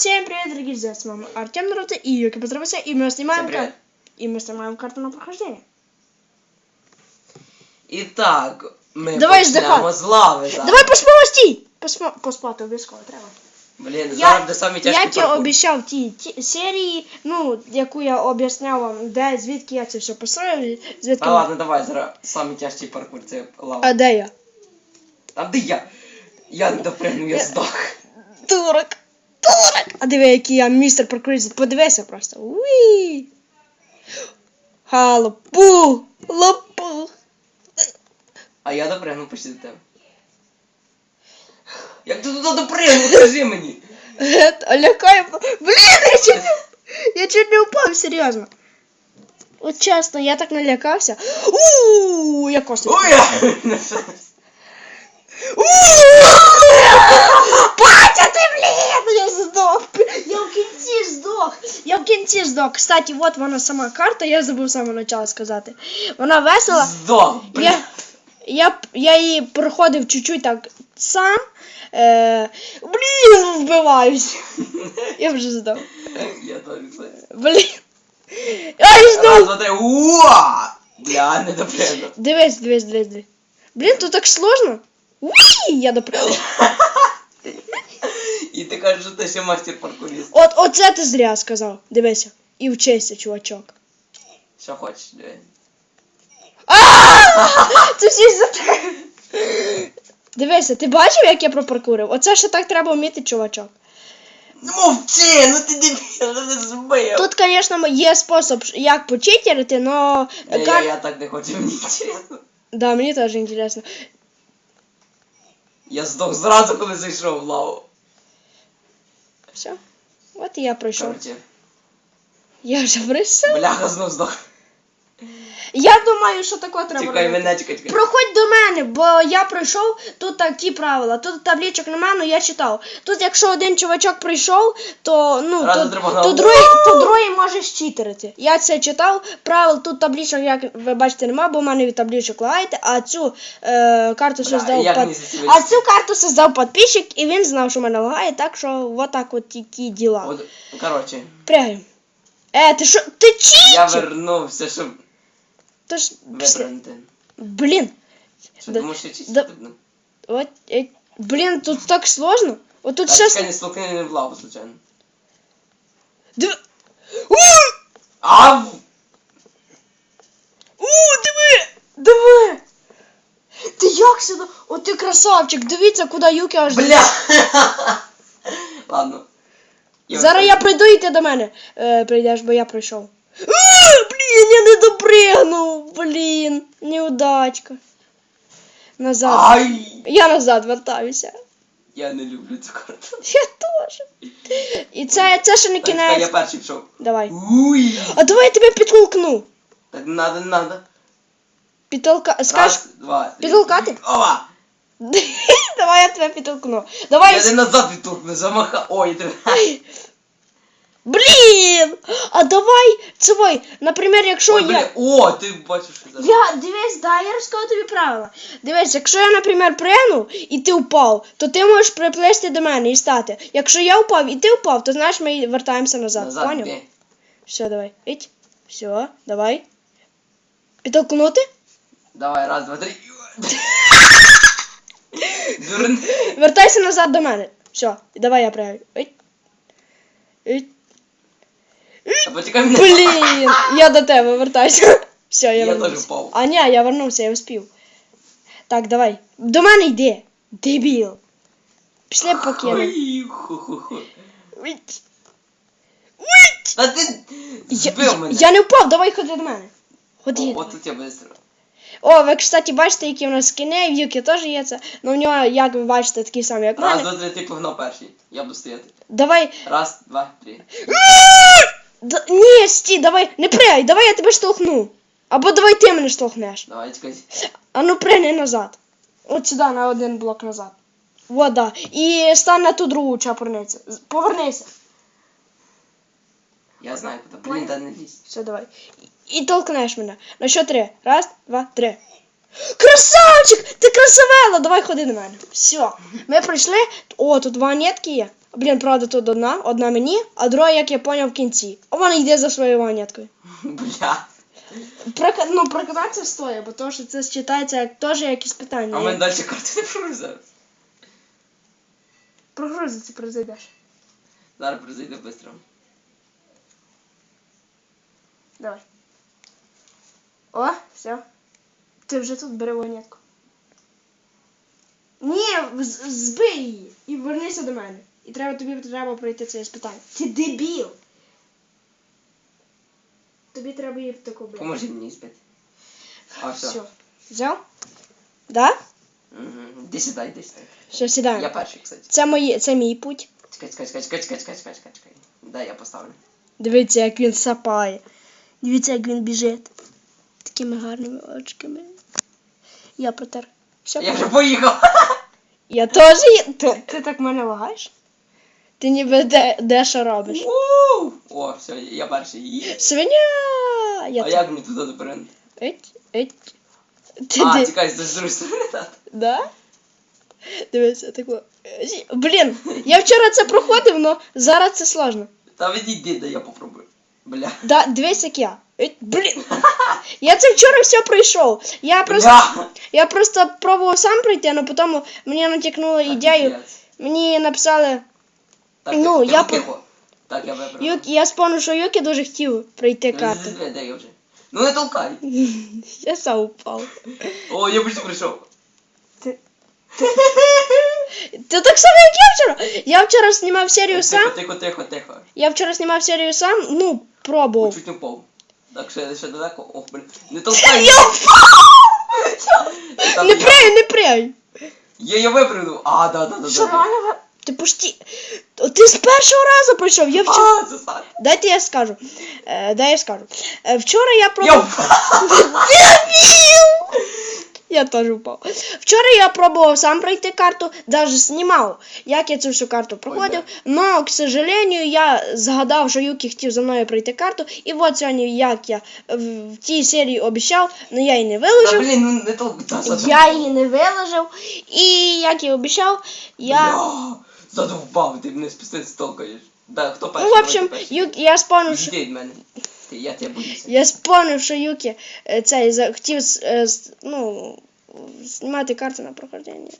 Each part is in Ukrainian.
Всем привет, дорогие друзья, с вами Артем Наруто и Юки Поздравляйся, и мы снимаем Всем кар- и мы снимаем карту на прохождение. І так, ми Давай почнемо здихати. з лави зараз. Давай поспимо стій! Поспа... Поспати обов'язково треба. Блін, Я, зараз буде самі тяжкі як я паркур. обіцяв тій ті- серії, ну, яку я об'ясняв вам, де, звідки я це все построїв, звідки... Та ладно, давай, зараз самі тяжкі паркур, це лава. А де я? Там де я? Я не допрягну, я здох. Турок! А диви, який я містер Прокризит, подивися просто. Уі! Халапу! Лапу! А я допрягну почти до тебе. Як ти туди допрягнув, скажи мені. Лякаю. Блин, я чуть, не, я чуть не упав, серйозно. От чесно, я так налякався. Ууу, я космос. Ой! Я- ти, блін, я здох. Я в кінці здох. Я в кінці здох. Кстати, от вона сама карта, я забув з самого початку сказати. Вона весела. Здох. Я, я, я її проходив чуть-чуть так сам. Е, блін, вбиваюсь. Я вже здох. Я теж це. Блін. Ай, Раз, два, три, уа! Бля, не допрягну. Дивись, дивись, дивись, дивись. Блін, тут так сложно. Уі, я допрыгав. І ти кажеш, що ти ще мастер паркуріст. От, оце ти зря сказав. Дивися. І вчися, чувачок. Що хочеш, диви. Це всі за тебе. Дивися, ти бачив, як я пропаркурив? Оце ще так треба вміти, чувачок. Ну мовчи, ну ти дебіл, ну ти збив. Тут, звісно, є спосіб, як почитерити, но... Ні, я, я так не хочу, мені інтересно. Да, мені теж інтересно. Я здох зразу, коли зайшов в лаву. Все. От і я пройшов. Короче, Я вже прийшов. бляха знов здох. Я думаю, що таке треба Чекай, робити. мене чекай, чекай. Проходь до мене, бо я пройшов, тут такі правила. Тут табличок немає, але я читав. Тут якщо один чувачок прийшов, то ну Разом то, треба то, другий, то другий може щитерити. Я це читав. Правил тут табличок, як ви бачите, нема, бо в мене від табличок лагаєте, а цю е, карту создав як мені це А цю карту создав підписчик, і він знав, що мене лагає, так що от так от такі діла. От, короче, Прягаємо. Е, ти що? Ти я вернувся, щоб Ти ж... після- виправити. Блін. Що, Да- що чисто да- потрібно? От, е, блін, тут так сложно. От тут чекай, не столкни мене в лаву, случайно. Див... У! А! У, диви! Диви! Ти як сюди? О, ти красавчик, дивіться, куди Юки аж... Бля! Ладно. Зараз я прийду і ти до мене е, прийдеш, бо я прийшов. А, блін, я не допригнув, блін, неудачка. Назад. Ай! Я назад вертаюся. Я не люблю цю карту. Я теж. І це, це ще не чекай, я кінець. перший пішов. Давай. Уй! А давай я тебе підтолкну. Так не надо, не надо. Підтолка... Скаж... Раз, два, три. Підтолкати? Ова! Давай я тебе підтолкну. Давай. Я не назад відтолкну, замаха. Ой, ти. Блін! А давай, цивай, наприклад, якщо Ой, я. О, ти бачиш, що зараз. Я дивись, да, я розкажу тобі правила. Дивись, якщо я, наприклад, пригнув і ти впав, то ти можеш приплисти до мене і стати. Якщо я впав і ти впав, то знаєш, ми вертаємося назад. Назад, Поняв? Все, давай. Іть. Все, давай. Підтолкнути? Давай, раз, два, три. Вертайся назад до мене. Все, давай я пригаю. Іть. Іть. А почекай мене. Блін, я до тебе вертаюся. Все, я, Я вернувся. впав. А ні, я вернувся, я успів. Так, давай. До мене йди. Дебіл. Пішли поки я не. Ой, ху-ху-ху. Уйдь. Та ти Я, збив я, мене. я не впав, давай ходи до мене. Ходи. О, От тут я быстро. О, ви, кстати, бачите, які в нас скини, в Юкі теж є це. Ну в нього, як ви бачите, такі самі, як в Раз, мене. два, три, ти погнав перший. Я буду стояти. Давай. Раз, два, три. Д... Ні, стій, давай, не пригай, давай я тебе штовхну. Або давай ти мене штовхнеш. Давай, чекай. А ну пригни назад. От сюди на один блок назад. Вот, да. І стань на ту другу чапурницю. Повернися. Я знаю, куди. Блін, та не лізь. Все, давай. І, і толкнеш мене. На що три? Раз, два, три. Красавчик! Ти красавела! Давай ходи до мене. Все. Ми пройшли. О, тут ванетки є. Блін, правда, тут одна, одна мені, а друга, як я поняв, в кінці. А вона йде за своєю ваняткою. Бля. Прока... Ну, прокататися стоїть, бо то, що це вважається як теж якісь питання. А в мене далі карти не зараз. Прогрузиться, прозайдеш. Зараз призайде швидко. Давай. О, все. Ти вже тут бери ванятку. Ні, збий її і вернися до мене. І треба тобі треба пройти це іспитання. Ти дебіл! Тобі треба її таку бити. Поможи мені збити. А, все. Все. Взяв? Да? Угу. Іди сюди, іди сюди. Все, сідаємо. Я перший, кстати. Це, мої, це мій путь. Чекай, чекай, чекай, чекай, чекай, чекай, чекай, чекай, чекай. Дай я поставлю. Дивіться, як він сапає. Дивіться, як він біжить. Такими гарними очками. Я протер. Все, Я вже поїхав. Я теж є. Ти, ти так мене лагаєш? Ти ніби де, де що робиш? Уу! О, все, я перший. Є. Свиня! Я А тут. як мені туди допринути? Еть, еть. Ти, А, ти, чекай, з другої сторони так. да? Дивися, тако. Блін, я вчора це проходив, але зараз це сложно. Та відійди, да я попробую. Бля. Да, дивись, як я. Еть, блін. Я це вчора все пройшов. Я просто, Бля. я просто пробував сам пройти, але потім мені натякнула ідею. Мені написали, Так, Ну, я тихо. Так, я вибрав. Юкі, я спомнив, що Юкі дуже хотів пройти карту. Де, де я вже? Ну не толкай. Я сам упав. О, я почти прийшов. Ти так само, як я вчора. Я вчора знімав серію сам. тихо, тихо, тихо. Я вчора знімав серію сам, ну, пробував. Чуть не впав. Так, ще, ще далеко. Ох, блін. Не толкай. Я Там Не я- пряй, не пряй. Я я випрыгнув. А, да, да, да. Що да. реально? Ти пошті. О, Ти з першого разу пройшов. Я вчора. Дайте я скажу. Е, дай я скажу. Е, вчора я Я пробував. Дебіл! Я теж впав. Вчора я пробував сам пройти карту, навіть знімав, як я цю всю карту проходив. Но, к сожалению, я згадав, що Юкі хотів за мною пройти карту. І от сьогодні, як я в, тій серії обіцяв, але я її не Та, виложив. ну. Я її не виложив. І як і обіцяв, я. Бля, Задовбав, ти мене спустити толкаєш. Да, хто перший? Ну, в общем, Давай перший. Юкі, я спомнив, що. Від мене. Ти, я тебе боюся. Я спомнив, що Юкі е, цей хотів е, ну, знімати карти на прохождення.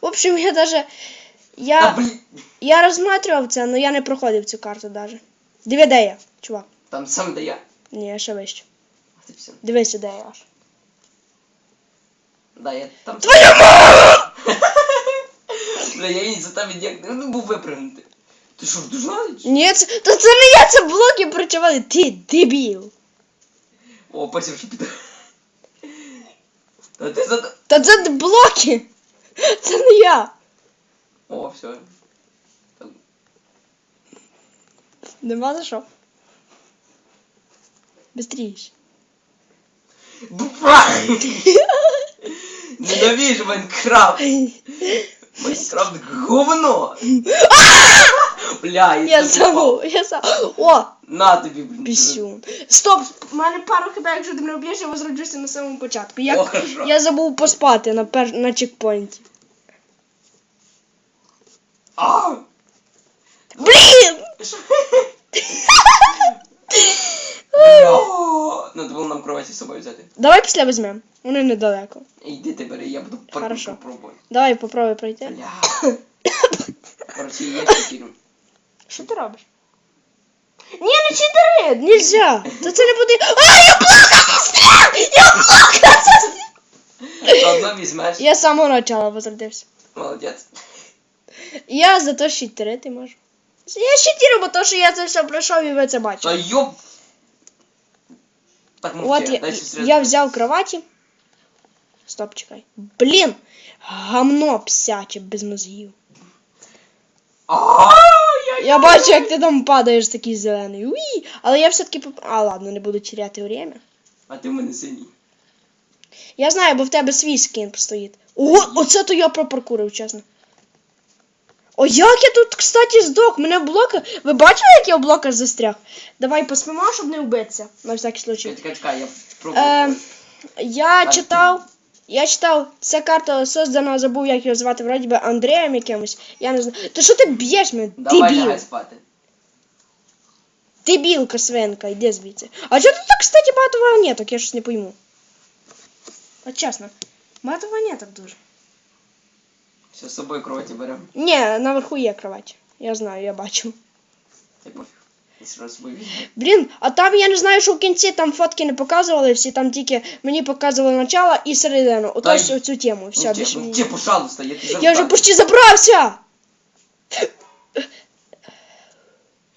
В общем, я даже. Та, Я, блін. я розсматривав це, але я не проходив цю карту даже. Диви, де я, чувак. Там сам де я. Ні, я ще вище. А ти все. Дивися, де я аж. Да, я там. Твоя мама! Бля, я їй за тебе ніяк не був випрыгнути. Ти що, дуже знаєш? Ні, це, то це не я, це блоки причавали. Ти дебіл. О, потім що піде. Та ти за... Та це блоки. Це не я. О, все. Нема за що. Быстріше. Бра! Ненавижу Майнкрафт. Майнкрафт говно. Бля, Я попав. забув, я сам. О, На тобі, блін. пісюн. Стоп, в мене пару хп, якщо ти мене вб'єш, я возроджуся на самому початку. О, Я, хорошо. я забув поспати на, пер... на чекпоінті. А! Блін! Бля! Надо було нам кроваті з собою взяти. Давай після візьмемо. Вони недалеко. Іди ти бери, я буду Хорошо. попробувати. Давай попробуй пройти. Бля. Короче, я чекірю. Що ти робиш? Ні, не читери! Нельзя! То це не буде. А, я блока застряг! Я блока застряг! Заодно візьмеш. Я з самого начала возродився. Молодець. Я зато щитерити можу. Я щитірю, бо то, що я це все пройшов і ви це Та бачите. йоп. Так, От мовчи, я, я взяв кроваті. Стоп, чекай. Блін! Гамно псяче без мозгів. Я- бачу, як ти там падаєш такий зелений. Уї! Але я все-таки поп... А, ладно, не буду теряти время. А ти в мене синій. Я знаю, бо в тебе свій скін стоїть. О, оце то я пропаркурив, чесно. О, як я тут, кстати, здох. Мене в блоках. Ви бачили, як я в блоках застряг? Давай поспимо, щоб не вбитися. На всякий случай. Чекай, чекай, чекай, я спробую. Е, я Так, читав. Я читав, ця карта создана, забув, як його звати, вроді би Андрієм якимось. Я не знаю. Та що ти б'єш мене? Давай Дебіл. лягай спати. Дебілка свинка, йди звідси. А чого тут так, кстати, багато вагонеток? Я щось не пойму. От чесно. Багато вагонеток дуже. Все з собою кроваті беремо. Ні, наверху є кровать. Я знаю, я бачу. Пофіг. Візьмемо. Блін, а там я не знаю, що в кінці там фотки не показували всі, там тільки мені показували начало і середину. Ото ось цю тему. Все, Ну, більше ті, мені. ті, пожалуйста, я тебе Я вже почти забрався!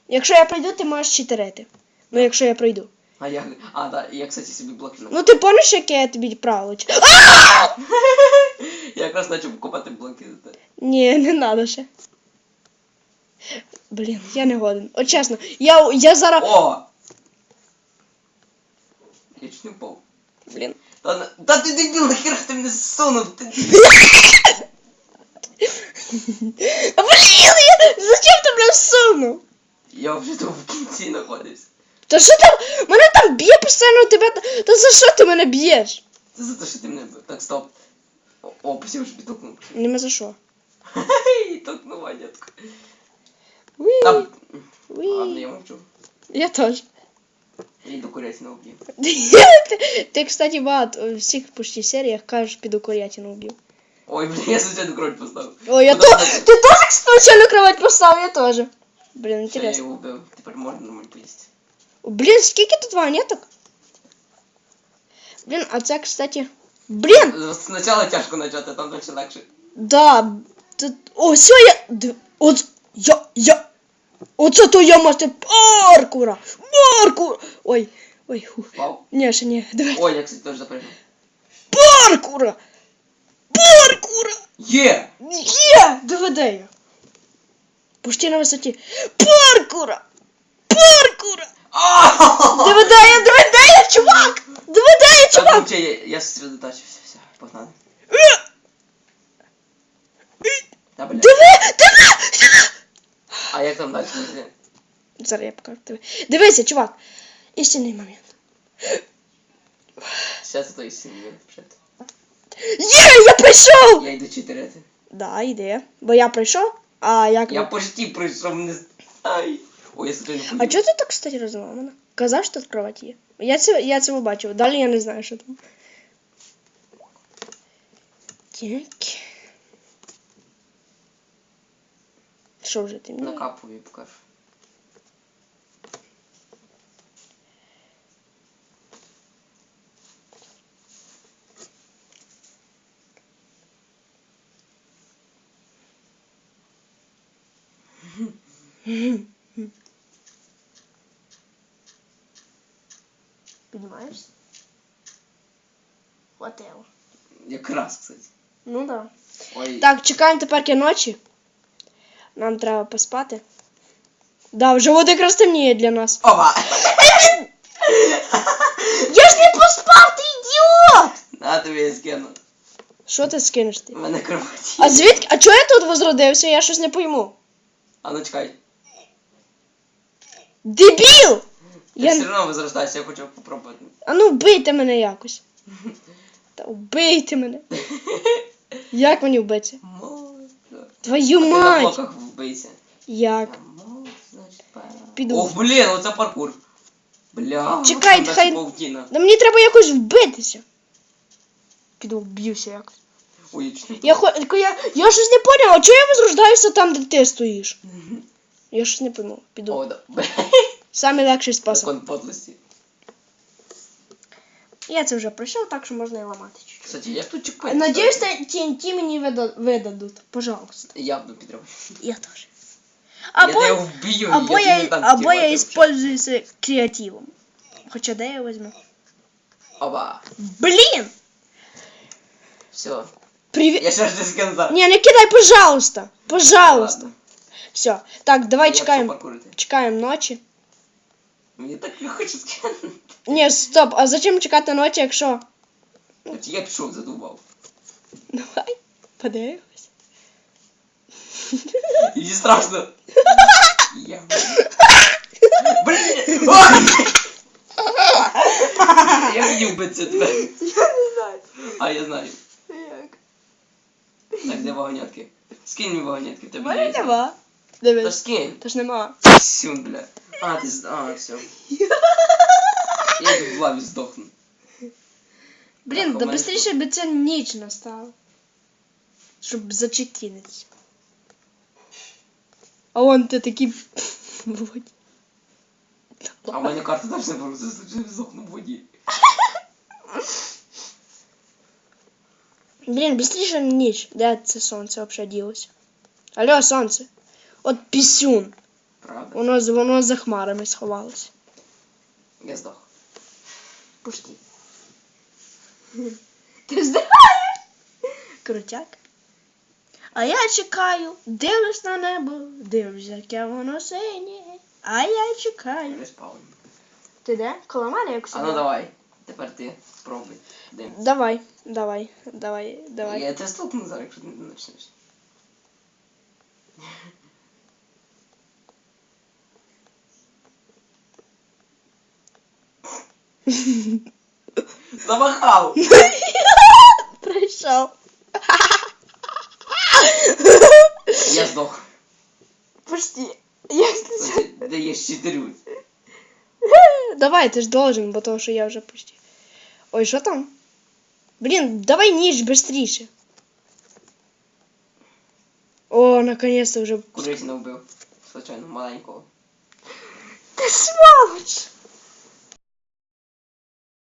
Якщо я пройду, ти можеш читерити. Ну, якщо я пройду. А я, а, да, я, кстати, собі блоки на. Ну ти пам'ятаєш, яке я тобі правило? Я якраз почав купати блоки. Ні, не надо ще. Блін, я не годен. От чесно, я, я зараз. О! Я чуть не впав. Блін. Та, та ти дебіл, нахер ти мене зсунув? Ти... Блін, я... зачем ти мене сунув? Я вже тут в кінці знаходився. Та що там? Мене там б'є постійно тебе. Та за що ти мене б'єш? Це за те, що ти мене... Так, стоп. О, о посів, що підтолкнув. Нема за що. Хе-хе, толкнув, дядько. Уі, Там... уі. Ладно, я мовчу. Я теж. Я йду курятину вб'ю. ти, ти, кстати, багато у всіх почти серіях кажеш піду курятину вб'ю. Ой, блін, я звичайно кровь поставив. Ой, я Куди то. ти? Ти случайно кровать поставив, я теж. Блін, Все, я інтересно. його вбив. Тепер можна нормально поїсти. Блін, скільки тут вагонеток? Блін, а це, кстати. Блін! Спочатку тяжко почати, там далі легше. Да. О, все, я. От. Я. Я. Оце то я мастер паркура! Паркур! Ой, ой, ху. Вау. Ні, ще ні. Давай. Ой, я, кстати, теж запрыгнув. Паркура! Паркура! Є! Є! Доведе я. Почти на висоті. Паркура! Паркура! Доведе я, доведе я, чувак! Доведе я, Так, чувак! ну, я, я сосредоточився, все, погнали. Та, бля. Диви! Диви! А як там далі? Зараз я покажу тобі. Дивися, чувак. Істинний момент. Зараз це той сім'ї вже. Є, я прийшов! Я йду читерити. Да, йде. Бо я прийшов, а як. Я почти прийшов, не Ай. Ой, я случайно А чого ти так, кстати, розламана? Казав, що тут кровать є. Я це, я це побачив. Далі я не знаю, що там. Так. Що вже ти мені? Накапую і покажу. Піднімаєшся? Whatever. Якраз, кстати. Ну да. Ой. Так, чекаємо тепер ночі. Нам треба поспати. Да, вже от якраз темніє для нас. Опа! Я ж не поспав, ти ідіот! На тобі я скину. Що ти скинеш ти? У мене кроваті. А звідки? А чого я тут возродився? Я щось не пойму. А ну чекай. Дебіл! Я все одно возрождаюся, я хочу попробувати. А ну вбийте мене якось. Та вбийте мене. Як мені? Можна. Твою А ти на мать! блоках вбийся. Як? Можна, значить, пора. Піду. Ох, блін, оце паркур. Бля, Чекай, там хай- паутіна. Да мені треба якось вбитися. Піду вб'юся якось. Ой, я чуть не Я, хо... я, я щось не поняв, а чого я возрождаюся там, де ти стоїш? Я щось не пойму. Піду. О, да. Бля, Самий легший спосіб. закон подлості. Я це вже пройшов, так що можна і ламати чуть-чуть. Кстати, як тут чекати? Надіюсь, TNT мені вида- видадуть. Пожалуйста. Я буду підтримувати. Я теж. Я Або, тебе вб'ю, або я, я, тобі не дам або я підтримати используюся креативом. Хоча де я візьму? Оба. Блін! Все. Привіт! Я ще раз не скину зараз. Ні, не кидай, пожалуйста! Пожалуйста! Ладно. Все. Так, давай Я чекаємо. пішов паркурити. Чекаємо ночі. Мені так не хочу скинути. Ні, стоп, а зачем чекати ночі, якщо. От Я пішов, задумав. Давай, подивимось. Мені страшно. Я... Блін! Ой! Я хотів битися тебе. Я не знаю. А я знаю. Як? Так, де вагонятки? Скинь мені вагонятки, в тебе мене є. нема. Та ж скинь. Та ж нема. Сюн, бля. А, ти з... А, все. Я тут в лаві здохну. Блін, Так, да у мене быстріше би ця ніч настала. Щоб зачекінитися. А вон ти такий в воді. А в мене карта теж не просто здохну в воді. Блін, быстріше ніч. Де це сонце взагалі ділося? Алло, сонце. От пісюн. Правда? Воно, воно за хмарами сховалося. Я здох. Пусти. Ти здихаєш? Крутяк. А я чекаю, дивлюсь на небо, дивлюсь, яке воно синє. А я чекаю. Я спав. Ти де? Коло мене як А ну давай. Тепер ти спробуй. Дим. Давай, давай, давай, давай. Я тебе стукну зараз, якщо ти не почнеш. Замахав! Прийшов. Я здох. Пусти. Як ти це? Де- Де є чотирю. Давай, ти ж должен, бо того, що я вже почти. Ой, що там? Блін, давай ніч быстріше. О, наконец-то вже. Курить не вбив. Звичайно, маленького. Ти сволоч!